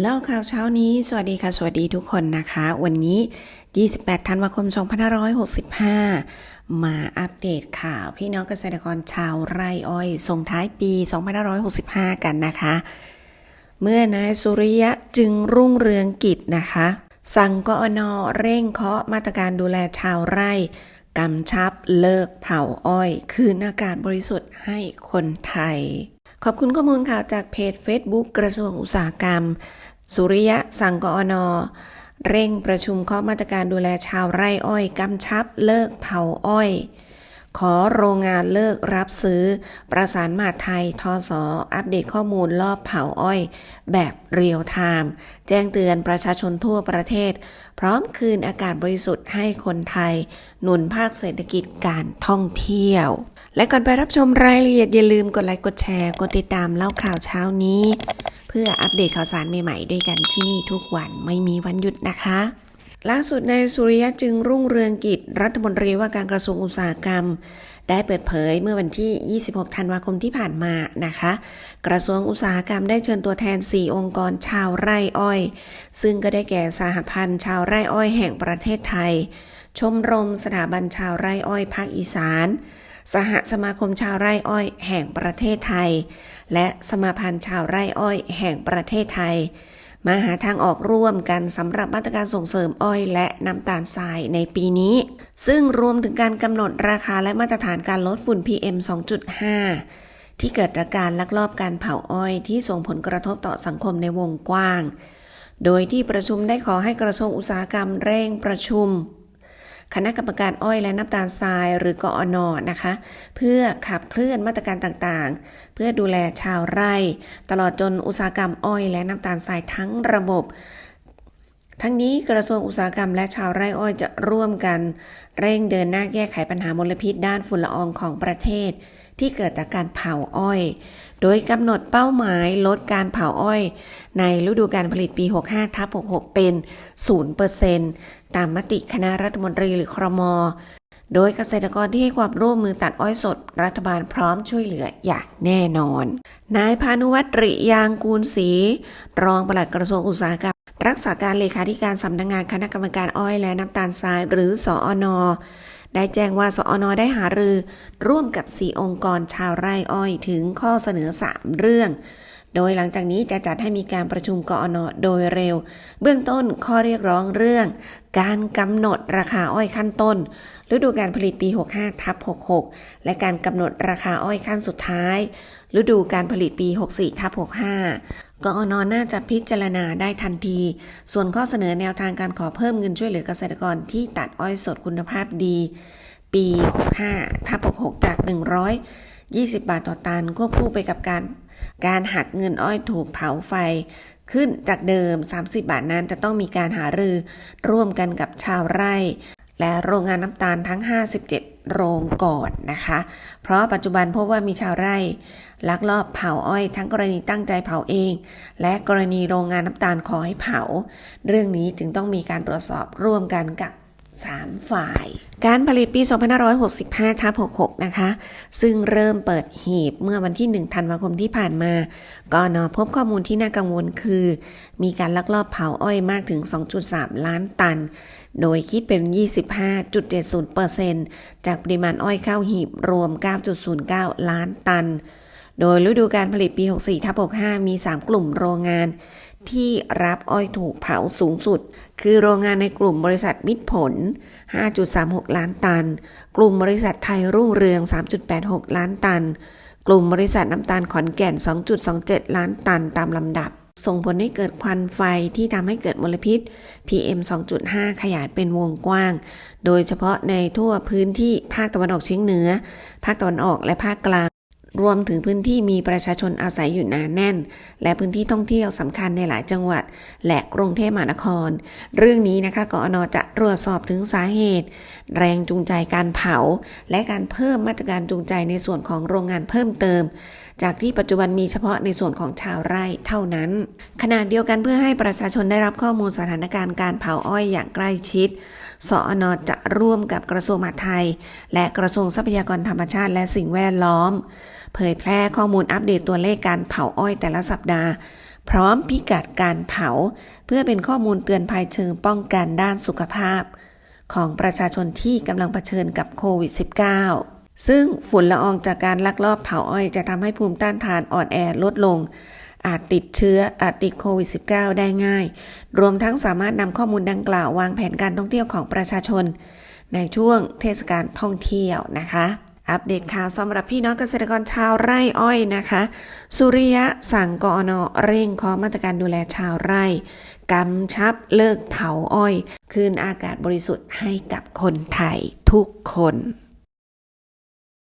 เล่าข่าวเช้านี้ สวัสดีค่ะ สวัสดีทุกคนนะคะ วันนี้ 28 ธันวาคม 2565 มาอัปเดตข่าวพี่น้องเกษตรกรชาวไร่อ้อยส่งท้ายปี 2565 กันนะคะ เมื่อนายสุริยะจึงรุ่งเรืองกิจนะคะ สั่งกอนเร่งเคาะมาตรการดูแลชาวไร่กำชับเลิกเผาอ้อย คืนอากาศบริสุทธิ์ให้คนไทย ขอบคุณข้อมูลข่าวจากเพจ Facebook กระทรวงอุตสาหกรรม สุริยะสั่งกอนเร่งประชุมข้อมาตรการดูแลชาวไร่อ้อยกำชับเลิกเผาอ้อย ขอโรงงานเลิกรับซื้อ ประสานมาไทยทศอัปเดตข้อมูลรอบเผาอ้อย แบบเรียลไทม์แจ้งเตือนประชาชนทั่วประเทศ พร้อมคืนอากาศบริสุทธิ์ให้คนไทย หนุนภาคเศรษฐกิจการท่องเที่ยว และก่อนไปรับชมรายละเอียดอย่าลืมกดไลค์กดแชร์กดติดตามเล่าข่าวเช้านี้ เพื่ออัปเดตข่าวสารใหม่ๆด้วยกันที่นี่ทุกวันไม่มีวันหยุดนะคะ ล่าสุดนายสุริยะจึงรุ่งเรืองกิจรัฐมนตรีว่าการกระทรวงอุตสาหกรรม ได้เปิดเผยเมื่อวันที่ 26 ธันวาคมที่ผ่านมานะคะ กระทรวงอุตสาหกรรมได้เชิญตัวแทน 4 องค์กรชาวไร่อ้อย ซึ่งก็ได้แก่สหพันธ์ชาวไร่อ้อยแห่งประเทศไทย ชมรมสถาบันชาวไร่อ้อยภาคอีสาน สหสมาคมชาวไร่อ้อยแห่งประเทศไทย และสมาพันธ์ชาวไร่อ้อยแห่งประเทศไทย มาหาทางออกร่วมกันสำหรับมาตรการส่งเสริมอ้อยและน้ำตาลทรายในปีนี้ ซึ่งรวมถึงการกำหนดราคาและมาตรฐานการลดฝุ่น PM 2.5 ที่เกิดจากการลักลอบการเผาอ้อยที่ส่งผลกระทบต่อสังคมในวงกว้าง โดยที่ประชุมได้ขอให้กระทรวงอุตสาหกรรมเร่งประชุม คณะกรรมการอ้อยและน้ำตาลทรายหรือกอนอนะคะ เพื่อขับเคลื่อนมาตรการต่างๆ เพื่อดูแลชาวไร่ ตลอดจนอุตสาหกรรมอ้อยและน้ำตาลทรายทั้งระบบ ทั้งนี้กระทรวงอุตสาหกรรมและชาวไร่อ้อยจะร่วมกัน เร่งเดินหน้าแก้ไขปัญหามลพิษด้านฝุ่นละอองของประเทศ ที่เกิดจากการเผาอ้อย โดยกำหนดเป้าหมายลดการเผาอ้อย ในฤดูการผลิตปี 65ทับ66 เป็น 0%ตามมติคณะรัฐมนตรีหรือครม โดยเกษตรกรที่ให้ความร่วมมือตัดอ้อยสด รัฐบาลพร้อมช่วยเหลืออย่างแน่นอน นายพานุวัตรริยางกูลศรีรองปลัดกระทรวงอุตสาหกรรม รักษาการเลขาธิการสำนักงงานคณะกรรมการอ้อยและน้ำตาลทรายหรือสออนได้แจ้งว่าสอนอได้หารือ ร่วมกับ 4 องค์กรชาวไร่อ้อยถึงข้อเสนอ 3 เรื่อง โดยหลังจากนี้จะจัดให้มีการประชุมกอนอโดยเร็ว เบื้องต้นข้อเรียกร้องเรื่อง การกำหนดราคาอ้อยขั้นต้น ฤดูการผลิตปี 65ทับ66 และการกำหนดราคาอ้อยขั้นสุดท้าย ฤดูการผลิตปี 64ทับ65กอนน่าจะพิจารณาได้ทันที ส่วนข้อเสนอแนวทางการขอเพิ่มเงินช่วยเหลือเกษตรกรที่ตัดอ้อยสดคุณภาพดี ปี 65ทับ66 จาก 100 20 บาทต่อตันควบคู่ไปกับการการหักเงินอ้อยถูกเผาไฟขึ้นจากเดิม 30 บาทนั้นจะต้องมีการหารือร่วมกันกับชาวไร่ และโรงงานน้ำตาลทั้ง 57 โรงก่อนนะคะ เพราะปัจจุบันพบว่ามีชาวไร่ ลักลอบเผาอ้อยทั้งกรณีตั้งใจเผาเอง และกรณีโรงงานน้ำตาลขอให้เผา เรื่องนี้จึงต้องมีการตรวจสอบร่วมกันกับ 3 ฝ่าย การผลิตปี 2565ทับ66 นะคะ ซึ่งเริ่มเปิดหีบเมื่อวันที่ 1 ธันวาคมที่ผ่านมาก็นอพบข้อมูลที่น่ากังวลคือ มีการลักลอบเผาอ้อยมากถึง 2.3 ล้านตัน โดยคิดเป็น 25.70%จากปริมาณอ้อยเข้าหีบรวม 9.09 ล้านตัน โดยฤดูการผลิตปี 64ทับ65 มี 3 กลุ่มโรงงาน ที่รับอ้อยถูกเผาสูงสุด คือโรงงานในกลุ่มบริษัทมิตรผล 5.36 ล้านตัน กลุ่มบริษัทไทยรุ่งเรือง 3.86 ล้านตัน กลุ่มบริษัทน้ำตาลขอนแก่น 2.27 ล้านตันตามลำดับ ส่งผลให้เกิดควันไฟที่ทำให้เกิดมลพิษ PM 2.5 ขยายเป็นวงกว้าง โดยเฉพาะในทั่วพื้นที่ภาคตะวันออกเฉียงเหนือ ภาคตะวันออกและภาคกลาง รวมถึงพื้นที่มีประชาชนอาศัยอยู่หนาแน่น และพื้นที่ท่องเที่ยวสำคัญในหลายจังหวัด และกรุงเทพมหานคร เรื่องนี้นะคะกอนจะตรวจสอบถึงสาเหตุ แรงจูงใจการเผา และการเพิ่มมาตรการจูงใจในส่วนของโรงงานเพิ่มเติมจากที่ปัจจุบันมีเฉพาะในส่วนของชาวไร่เท่านั้น ขณะเดียวกันเพื่อให้ประชาชนได้รับข้อมูลสถานการณ์การเผาอ้อยอย่างใกล้ชิด สอนอจะร่วมกับกระทรวงมหาดไทย และกระทรวงทรัพยากรธรรมชาติและสิ่งแวดล้อม เผยแพร่ข้อมูลอัปเดตตัวเลขการเผาอ้อยแต่ละสัปดาห์ พร้อมพิกัดการเผา เพื่อเป็นข้อมูลเตือนภัยเชิงป้องกันด้านสุขภาพ ของประชาชนที่กำลังเผชิญกับโควิด -19 ซึ่งฝุ่นละอองจากการลักลอบเผาอ้อยจะทำให้ภูมิต้านทานอ่อนแอลดลงอาจติดเชื้ออาจติดโควิด -19 ได้ง่าย รวมทั้งสามารถนำข้อมูลดังกล่าววางแผนการท่องเที่ยวของประชาชน ในช่วงเทศกาลท่องเที่ยวนะคะ อัปเดตข่าวสำหรับพี่น้องเกษตรกรชาวไร่อ้อยนะคะ สุริยะสั่งกอนอเร่งขอมาตรการดูแลชาวไร่กำชับเลิกเผาอ้อย คืนอากาศบริสุทธิ์ให้กับคนไทยทุกคน